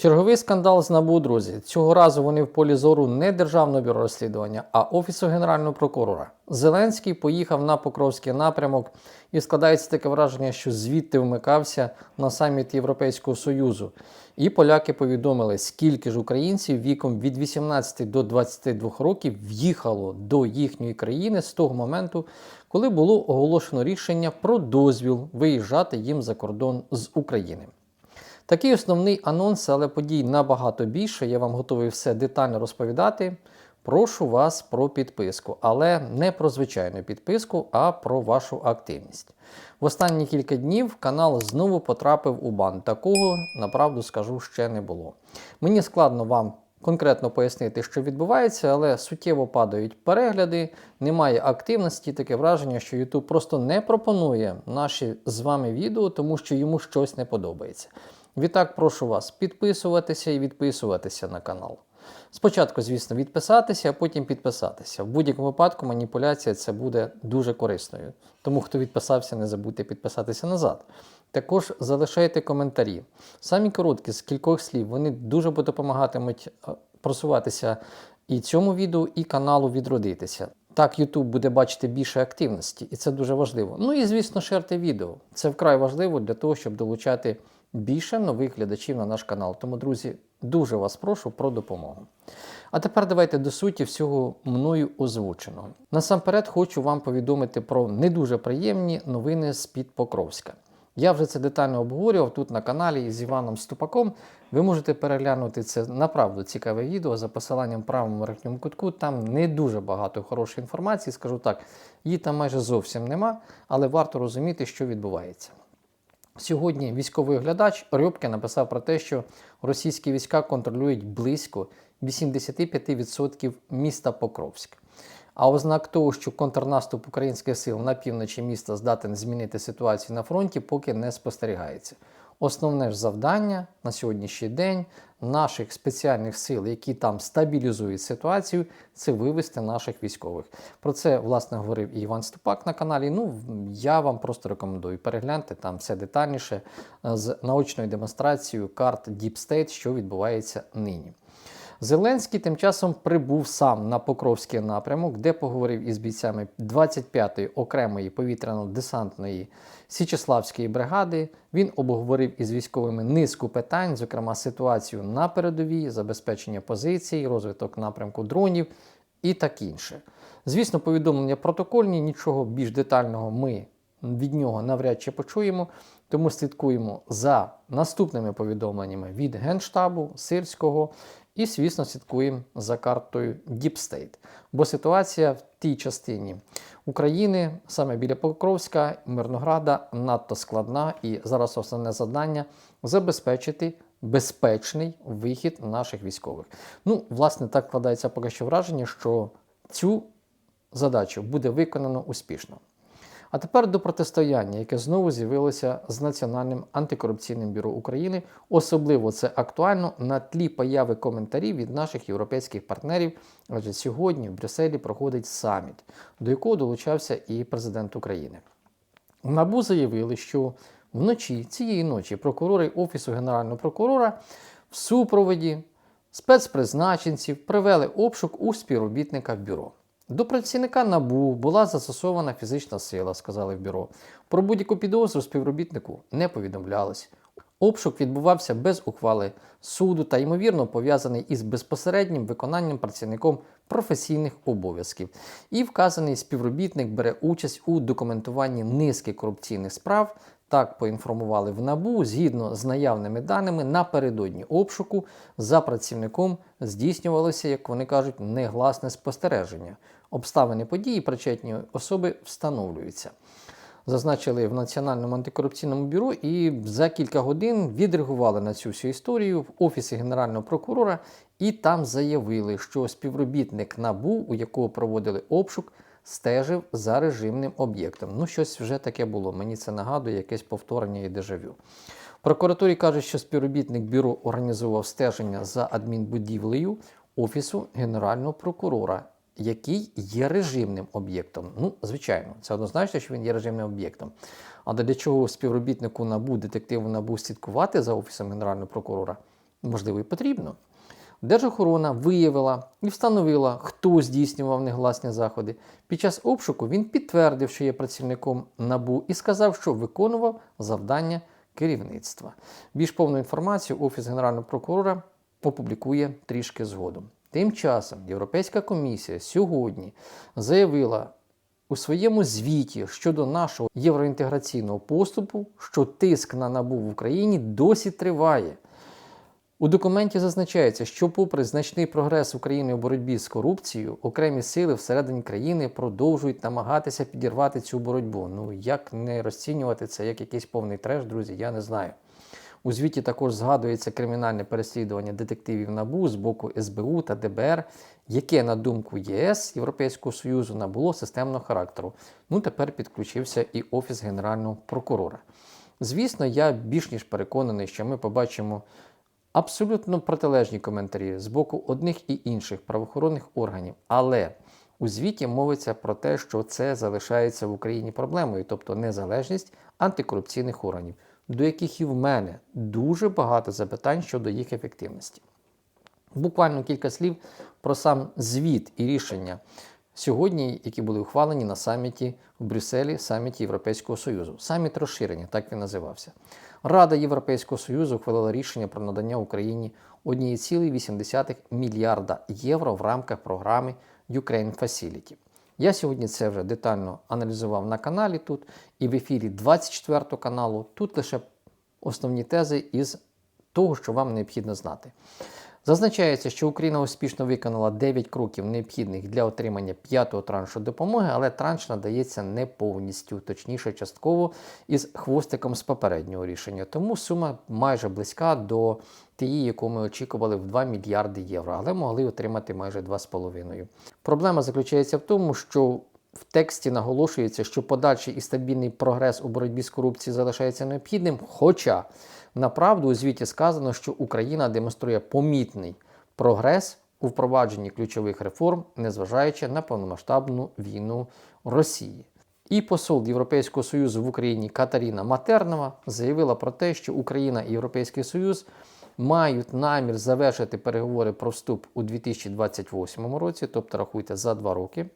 Черговий скандал з НАБУ, друзі. Цього разу вони в полі зору не Державного бюро розслідування, а Офісу Генерального прокурора. Зеленський поїхав на Покровський напрямок і складається таке враження, що звідти вмикався на саміт Європейського Союзу. І поляки повідомили, скільки ж українців віком від 18 до 22 років в'їхало до їхньої країни з того моменту, коли було оголошено рішення про дозвіл виїжджати їм за кордон з України. Такий основний анонс, але подій набагато більше. Я вам готовий все детально розповідати. Прошу вас про підписку, але не про звичайну підписку, а про вашу активність. В останні кілька днів канал знову потрапив у бан. Такого, направду скажу, ще не було. Мені складно вам конкретно пояснити, що відбувається, але суттєво падають перегляди, немає активності, таке враження, що YouTube просто не пропонує наші з вами відео, тому що йому щось не подобається. Відтак прошу вас підписуватися і відписуватися на канал. Спочатку, звісно, відписатися, а потім підписатися. В будь-якому випадку маніпуляція це буде дуже корисною. Тому, хто відписався, не забудьте підписатися назад. Також залишайте коментарі. Самі короткі, з кількох слів, вони дуже допомагатимуть е, просуватися і цьому відео, і каналу відродитися. Так, YouTube буде бачити більше активності, і це дуже важливо. Ну і, звісно, шерте відео. Це вкрай важливо для того, щоб долучати більше нових глядачів на наш канал. Тому, друзі, дуже вас прошу про допомогу. А тепер давайте до суті всього мною озвученого. Насамперед хочу вам повідомити про не дуже приємні новини з-під Покровська. Я вже це детально обговорював тут на каналі з Іваном Ступаком. Ви можете переглянути це направду цікаве відео за посиланням правому верхньому кутку. Там не дуже багато хорошої інформації, скажу так, її там майже зовсім нема, але варто розуміти, що відбувається. Сьогодні військовий оглядач Рьобке написав про те, що російські війська контролюють близько 85% міста Покровськ. А ознак того, що контрнаступ українських сил на півночі міста здатен змінити ситуацію на фронті, поки не спостерігається. Основне ж завдання на сьогоднішній день наших спеціальних сил, які там стабілізують ситуацію, це вивести наших військових. Про це власне говорив і Іван Ступак на каналі. Ну я вам просто рекомендую перегляньте там все детальніше з наочною демонстрацією карт State, що відбувається нині. Зеленський тим часом прибув сам на Покровський напрямок, де поговорив із бійцями 25-ї окремої повітряно-десантної Січеславської бригади. Він обговорив із військовими низку питань, зокрема ситуацію на передовій, забезпечення позицій, розвиток напрямку дронів і так інше. Звісно, повідомлення протокольні, нічого більш детального ми від нього навряд чи почуємо. Тому слідкуємо за наступними повідомленнями від Генштабу Сирського і, звісно, слідкуємо за картою Deep State. Бо ситуація в тій частині України, саме біля Покровська, Мирнограда, надто складна, і зараз основне завдання забезпечити безпечний вихід наших військових. Ну, власне, так складається поки що враження, що цю задачу буде виконано успішно. А тепер до протистояння, яке знову з'явилося з Національним антикорупційним бюро України. Особливо це актуально на тлі появи коментарів від наших європейських партнерів. Адже сьогодні в Брюсселі проходить саміт, до якого долучався і президент України. В НАБУ заявили, що вночі цієї ночі прокурори Офісу Генерального прокурора в супроводі спецпризначенців провели обшук у співробітника бюро. До працівника НАБУ була застосована фізична сила, сказали в бюро. Про будь-яку підозру співробітнику не повідомлялось. Обшук відбувався без ухвали суду та, ймовірно, пов'язаний із безпосереднім виконанням працівником професійних обов'язків. І вказаний співробітник бере участь у документуванні низки корупційних справ. Так поінформували в НАБУ, згідно з наявними даними, напередодні обшуку за працівником здійснювалося, як вони кажуть, негласне спостереження. Обставини події причетні особи встановлюються. Зазначили в Національному антикорупційному бюро і за кілька годин відреагували на цю всю історію в Офісі Генерального прокурора і там заявили, що співробітник НАБУ, у якого проводили обшук, стежив за режимним об'єктом. Ну, щось вже таке було. Мені це нагадує якесь повторення і дежавю. В прокуратурі кажуть, що співробітник бюро організував стеження за адмінбудівлею Офісу Генерального прокурора, який є режимним об'єктом. Ну, звичайно, це однозначно, що він є режимним об'єктом. Але для чого співробітнику НАБУ, детективу НАБУ слідкувати за Офісом Генерального прокурора? можливо, і потрібно. Держохорона виявила і встановила, хто здійснював негласні заходи. Під час обшуку він підтвердив, що є працівником НАБУ, і сказав, що виконував завдання керівництва. Більш повну інформацію Офіс Генерального прокурора опублікує трішки згодом. Тим часом Європейська комісія сьогодні заявила у своєму звіті щодо нашого євроінтеграційного поступу, що тиск на набу в Україні досі триває. У документі зазначається, що, попри значний прогрес України у боротьбі з корупцією, окремі сили всередині країни продовжують намагатися підірвати цю боротьбу. Ну як не розцінювати це як якийсь повний треш, друзі, я не знаю. У звіті також згадується кримінальне переслідування детективів НАБУ з боку СБУ та ДБР, яке, на думку ЄС Європейського Союзу, набуло системного характеру. Ну тепер підключився і Офіс Генерального прокурора. Звісно, я більш ніж переконаний, що ми побачимо абсолютно протилежні коментарі з боку одних і інших правоохоронних органів. Але у звіті мовиться про те, що це залишається в Україні проблемою, тобто незалежність антикорупційних органів, до яких і в мене дуже багато запитань щодо їх ефективності. Буквально кілька слів про сам звіт і рішення сьогодні, які були ухвалені на саміті в Брюсселі, саміті Європейського Союзу. Саміт розширення, так він називався. Рада Європейського Союзу ухвалила рішення про надання Україні 1,8 мільярда євро в рамках програми Ukraine Facility. Я сьогодні це вже детально аналізував на каналі тут і в ефірі 24 каналу. Тут лише основні тези із того, що вам необхідно знати. Зазначається, що Україна успішно виконала 9 кроків необхідних для отримання п'ятого траншу допомоги, але транш надається не повністю, точніше, частково із хвостиком з попереднього рішення. Тому сума майже близька до тієї, яку ми очікували в 2 мільярди євро, але могли отримати майже 2,5. Проблема заключається в тому, що в тексті наголошується, що подальший і стабільний прогрес у боротьбі з корупцією залишається необхідним. Хоча направду у звіті сказано, що Україна демонструє помітний прогрес у впровадженні ключових реформ, незважаючи на повномасштабну війну Росії. І посол Європейського Союзу в Україні Катаріна Матернова заявила про те, що Україна і Європейський Союз мають намір завершити переговори про вступ у 2028 році, тобто рахуйте за два роки,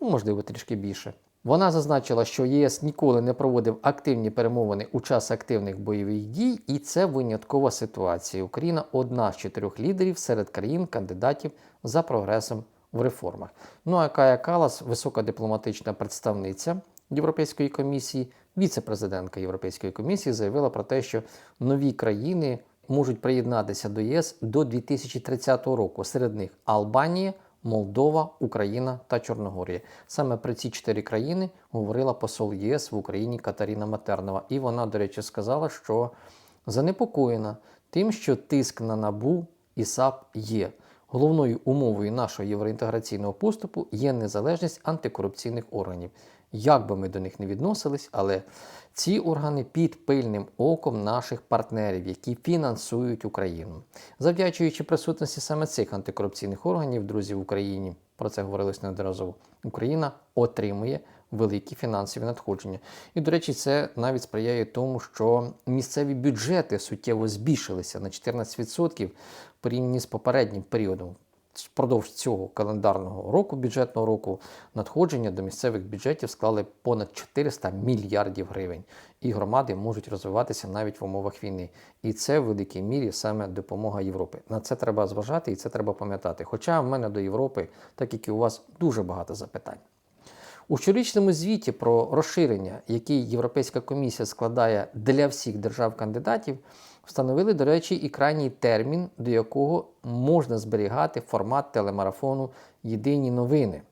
ну, можливо, трішки більше. Вона зазначила, що ЄС ніколи не проводив активні перемовини у час активних бойових дій, і це виняткова ситуація. Україна одна з чотирьох лідерів серед країн-кандидатів за прогресом в реформах. Ну а Кая Калас, висока дипломатична представниця Європейської комісії, віце-президентка Європейської комісії, заявила про те, що нові країни можуть приєднатися до ЄС до 2030 року. Серед них Албанія. Молдова, Україна та Чорногорія. Саме про ці чотири країни говорила посол ЄС в Україні Катерина Матернова. І вона, до речі, сказала, що занепокоєна тим, що тиск на набу і САП є. Головною умовою нашого євроінтеграційного поступу є незалежність антикорупційних органів. Як би ми до них не відносились, але ці органи під пильним оком наших партнерів, які фінансують Україну. Завдячуючи присутності саме цих антикорупційних органів, друзі, в Україні, про це говорилось неодноразово, Україна отримує великі фінансові надходження. І, до речі, це навіть сприяє тому, що місцеві бюджети суттєво збільшилися на 14% порівняно з попереднім періодом. Впродовж цього календарного року, бюджетного року, надходження до місцевих бюджетів склали понад 400 мільярдів гривень, і громади можуть розвиватися навіть в умовах війни. І це в великій мірі саме допомога Європи. На це треба зважати і це треба пам'ятати. Хоча в мене до Європи, так як і у вас, дуже багато запитань. У щорічному звіті про розширення, який Європейська комісія складає для всіх держав-кандидатів, встановили, до речі, і крайній термін, до якого можна зберігати формат телемарафону Єдині новини.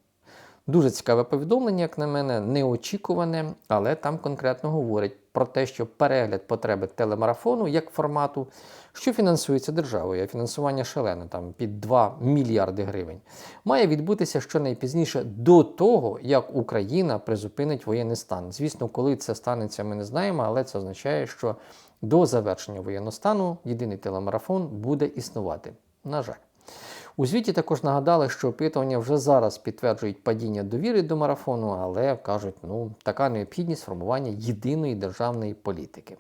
Дуже цікаве повідомлення, як на мене, неочікуване, але там конкретно говорять про те, що перегляд потреби телемарафону як формату, що фінансується державою, а фінансування шалене, там під 2 мільярди гривень, має відбутися щонайпізніше до того, як Україна призупинить воєнний стан. Звісно, коли це станеться, ми не знаємо, але це означає, що до завершення воєнного стану єдиний телемарафон буде існувати. На жаль. У звіті також нагадали, що опитування вже зараз підтверджують падіння довіри до марафону, але кажуть, ну така необхідність формування єдиної державної політики.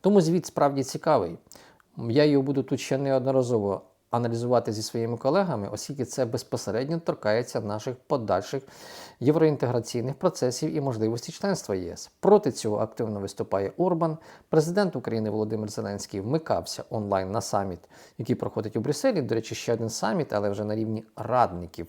Тому звіт справді цікавий. Я його буду тут ще неодноразово аналізувати зі своїми колегами, оскільки це безпосередньо торкається наших подальших євроінтеграційних процесів і можливості членства ЄС. Проти цього активно виступає Орбан. Президент України Володимир Зеленський вмикався онлайн на саміт, який проходить у Брюсселі. До речі, ще один саміт, але вже на рівні радників.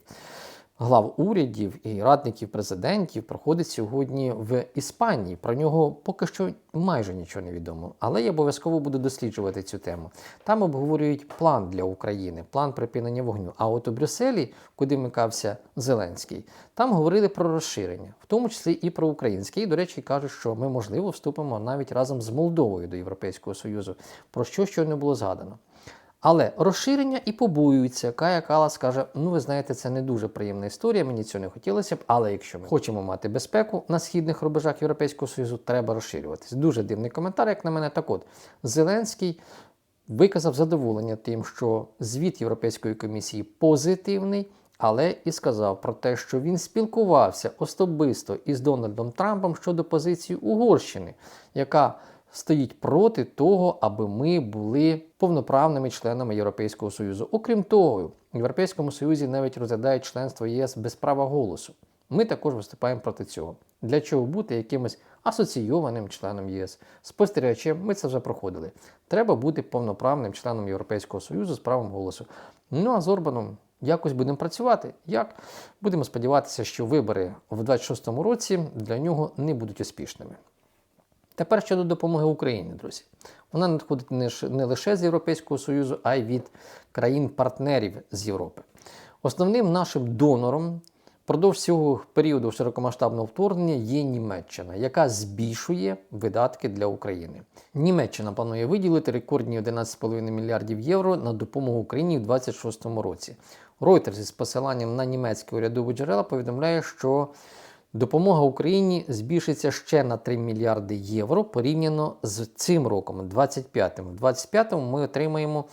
Глав урядів і радників президентів проходить сьогодні в Іспанії. Про нього поки що майже нічого не відомо, але я обов'язково буду досліджувати цю тему. Там обговорюють план для України, план припинення вогню. А от у Брюсселі, куди вмикався Зеленський, там говорили про розширення, в тому числі і про українське. І, до речі, кажуть, що ми можливо вступимо навіть разом з Молдовою до Європейського Союзу, про що щойно було згадано. Але розширення і побоюються. Кая Калас каже: ну ви знаєте, це не дуже приємна історія, мені цього не хотілося б, але якщо ми хочемо мати безпеку на східних рубежах Європейського Союзу, треба розширюватись. Дуже дивний коментар, як на мене. Так от Зеленський виказав задоволення тим, що звіт Європейської комісії позитивний. Але і сказав про те, що він спілкувався особисто із Дональдом Трампом щодо позиції Угорщини, яка стоїть проти того, аби ми були повноправними членами Європейського Союзу. Окрім того, в Європейському Союзі навіть розглядають членство ЄС без права голосу. Ми також виступаємо проти цього. Для чого бути якимось асоційованим членом ЄС? Спостерігачем, ми це вже проходили. Треба бути повноправним членом Європейського Союзу з правом голосу. Ну а з Орбаном якось будемо працювати. Як? Будемо сподіватися, що вибори в 26-му році для нього не будуть успішними. Тепер щодо допомоги Україні, друзі. Вона надходить не, лише з Європейського Союзу, а й від країн-партнерів з Європи. Основним нашим донором впродовж цього періоду широкомасштабного вторгнення є Німеччина, яка збільшує видатки для України. Німеччина планує виділити рекордні 11,5 мільярдів євро на допомогу Україні в 2026 році. Reuters із посиланням на німецькі урядові джерела повідомляє, що Допомога Україні збільшиться ще на 3 мільярди євро порівняно з цим роком, 25-м. В 25-му ми отримаємо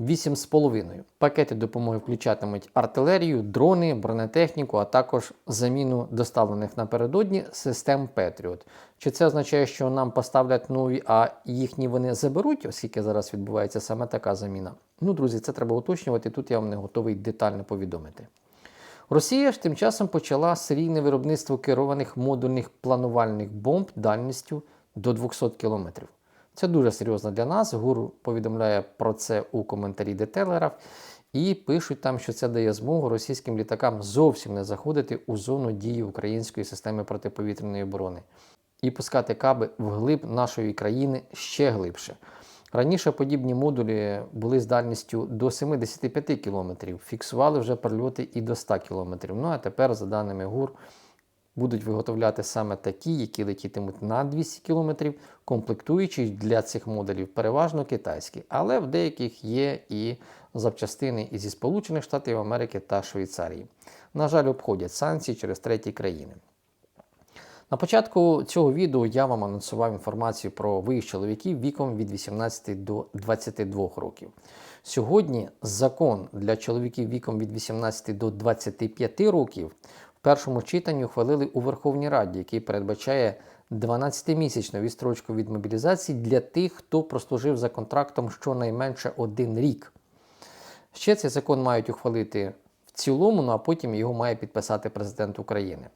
8,5. Пакети допомоги включатимуть артилерію, дрони, бронетехніку, а також заміну доставлених напередодні систем Петріот. Чи це означає, що нам поставлять нові, а їхні вони заберуть, оскільки зараз відбувається саме така заміна? Ну, друзі, це треба уточнювати. Тут я вам не готовий детально повідомити. Росія ж тим часом почала серійне виробництво керованих модульних планувальних бомб дальністю до 200 км. Це дуже серйозно для нас. ГУР повідомляє про це у коментарі детейлерів і пишуть там, що це дає змогу російським літакам зовсім не заходити у зону дії української системи протиповітряної оборони і пускати каби вглиб нашої країни ще глибше. Раніше подібні модулі були з дальністю до 75 км, фіксували вже прильоти і до 100 км. Ну а тепер, за даними ГУР, будуть виготовляти саме такі, які летітимуть на 200 км, комплектуючі для цих модулів переважно китайські, але в деяких є і запчастини і зі Сполучених Штатів Америки та Швейцарії. На жаль, обходять санкції через треті країни. На початку цього відео я вам анонсував інформацію про виїзд чоловіків віком від 18 до 22 років. Сьогодні закон для чоловіків віком від 18 до 25 років в першому читанні ухвалили у Верховній Раді, який передбачає 12-місячну відстрочку від мобілізації для тих, хто прослужив за контрактом щонайменше один рік. Ще цей закон мають ухвалити в цілому, ну а потім його має підписати президент України.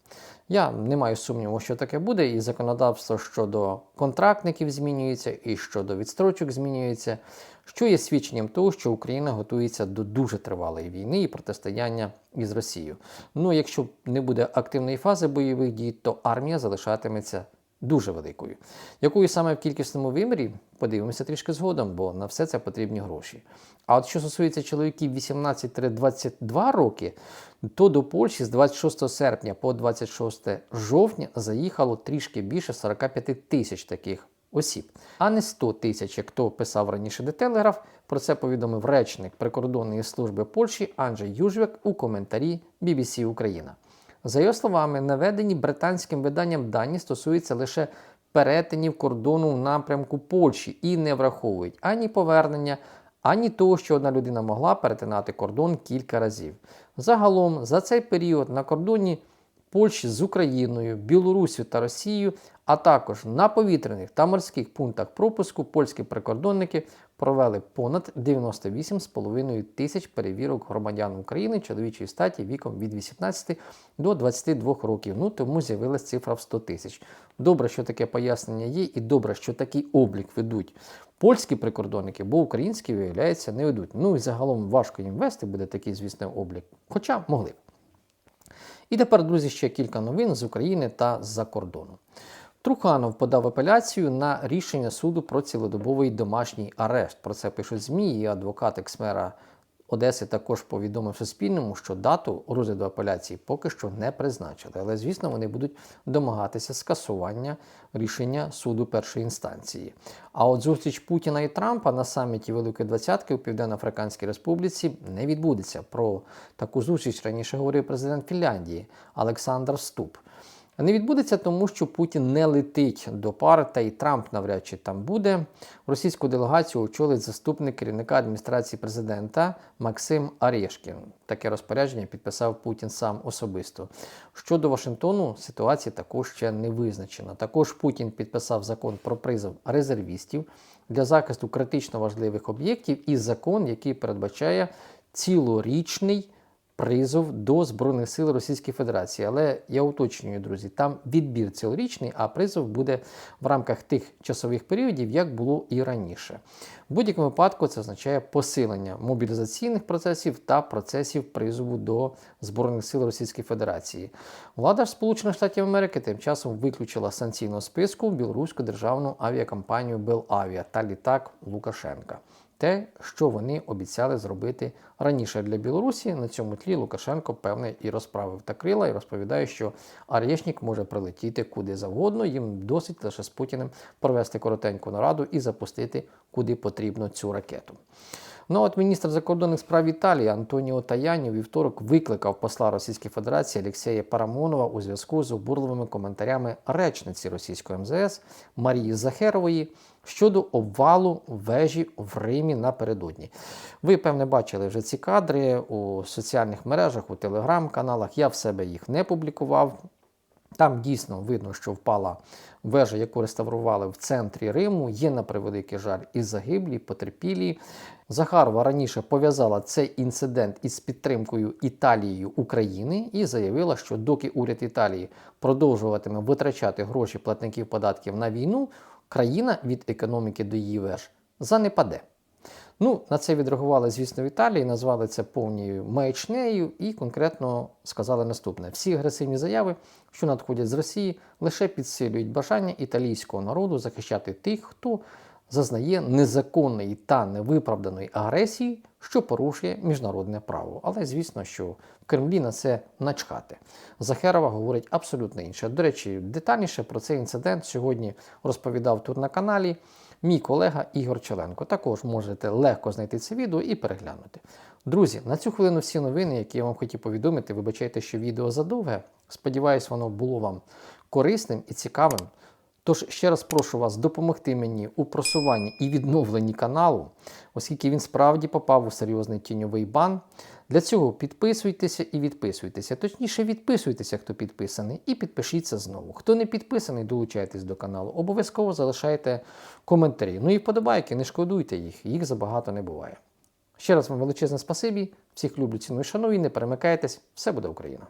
Я не маю сумніву, що таке буде, і законодавство щодо контрактників змінюється, і щодо відстрочок змінюється, що є свідченням того, що Україна готується до дуже тривалої війни і протистояння із Росією. Ну, якщо не буде активної фази бойових дій, то армія залишатиметься дуже великою. Якою саме в кількісному вимірі, подивимося трішки згодом, бо на все це потрібні гроші. А от що стосується чоловіків 18-22 роки, то до Польщі з 26 серпня по 26 жовтня заїхало трішки більше 45 тисяч таких осіб, а не 100 тисяч, як то писав раніше детелеграф. Про це повідомив речник прикордонної служби Польщі Анджей Южвек у коментарі BBC Україна. За його словами, наведені британським виданням дані стосуються лише перетинів кордону в напрямку Польщі і не враховують ані повернення, ані того, що одна людина могла перетинати кордон кілька разів. Загалом за цей період на кордоні Польщі з Україною, Білоруссю та Росією, а також на повітряних та морських пунктах пропуску польські прикордонники провели понад 98,5 тисяч перевірок громадян України чоловічої статі віком від 18 до 22 років. Ну тому з'явилася цифра в 100 тисяч. Добре, що таке пояснення є, і добре, що такий облік ведуть польські прикордонники, бо українські, виявляється, не ведуть. Ну і загалом важко їм вести буде такий, звісно, облік. Хоча могли б. І тепер, друзі, ще кілька новин з України та з-за кордону. Труханов подав апеляцію на рішення суду про цілодобовий домашній арешт. Про це пишуть ЗМІ, і адвокат екс-мера Одеси також повідомив Суспільному, що дату розгляду апеляції поки що не призначили. Але, звісно, вони будуть домагатися скасування рішення суду першої інстанції. А от зустріч Путіна і Трампа на саміті Великої Двадцятки у Південно-Африканській Республіці не відбудеться. Про таку зустріч раніше говорив президент Фінляндії Олександр Ступ. Не відбудеться тому, що Путін не летить до пари, та і Трамп навряд чи там буде. Російську делегацію очолить заступник керівника адміністрації президента Максим Арешкін. Таке розпорядження підписав Путін сам особисто. Щодо Вашингтону, ситуація також ще не визначена. Також Путін підписав закон про призов резервістів для захисту критично важливих об'єктів і закон, який передбачає цілорічний призов до Збройних сил Російської Федерації. Але я уточнюю, друзі, там відбір цілорічний, а призов буде в рамках тих часових періодів, як було і раніше. В будь-якому випадку це означає посилення мобілізаційних процесів та процесів призову до Збройних сил Російської Федерації. Влада Сполучених Штатів Америки тим часом виключила санкційного списку білоруську державну авіакомпанію Белавіа та літак Лукашенка те, що вони обіцяли зробити раніше для Білорусі. На цьому тлі Лукашенко певне і розправив та крила, і розповідає, що Арєшнік може прилетіти куди завгодно. Їм досить лише з Путіним провести коротеньку нараду і запустити куди потрібно цю ракету. Ну от міністр закордонних справ Італії Антоніо Таяні у вівторок викликав посла Російської Федерації Олексія Парамонова у зв'язку з обурливими коментарями речниці російської МЗС Марії Захерової щодо обвалу вежі в Римі напередодні. Ви, певне, бачили вже ці кадри у соціальних мережах, у телеграм-каналах. Я в себе їх не публікував. Там дійсно видно, що впала вежа, яку реставрували в центрі Риму. Є на превеликий жаль і загиблі, і потерпілі. Захарова раніше пов'язала цей інцидент із підтримкою Італією України і заявила, що доки уряд Італії продовжуватиме витрачати гроші платників податків на війну, країна від економіки до її веж занепаде. Ну, на це відреагували, звісно, в Італії, назвали це повною маячнею і конкретно сказали наступне: всі агресивні заяви, що надходять з Росії, лише підсилюють бажання італійського народу захищати тих, хто зазнає незаконної та невиправданої агресії, що порушує міжнародне право. Але звісно, що в Кремлі на це начхати. Захерова говорить абсолютно інше. До речі, детальніше про цей інцидент сьогодні розповідав тут на каналі. Мій колега Ігор Челенко. Також можете легко знайти це відео і переглянути. Друзі, на цю хвилину всі новини, які я вам хотів повідомити, вибачайте, що відео задовге. Сподіваюсь, воно було вам корисним і цікавим. Тож ще раз прошу вас допомогти мені у просуванні і відновленні каналу, оскільки він справді попав у серйозний тіньовий бан. Для цього підписуйтеся і відписуйтеся. Точніше, відписуйтеся, хто підписаний, і підпишіться знову. Хто не підписаний, долучайтесь до каналу. Обов'язково залишайте коментарі. Ну і вподобайки, не шкодуйте їх, їх забагато не буває. Ще раз вам величезне спасибі, всіх люблю, ціную, шаную, не перемикайтесь, все буде Україна!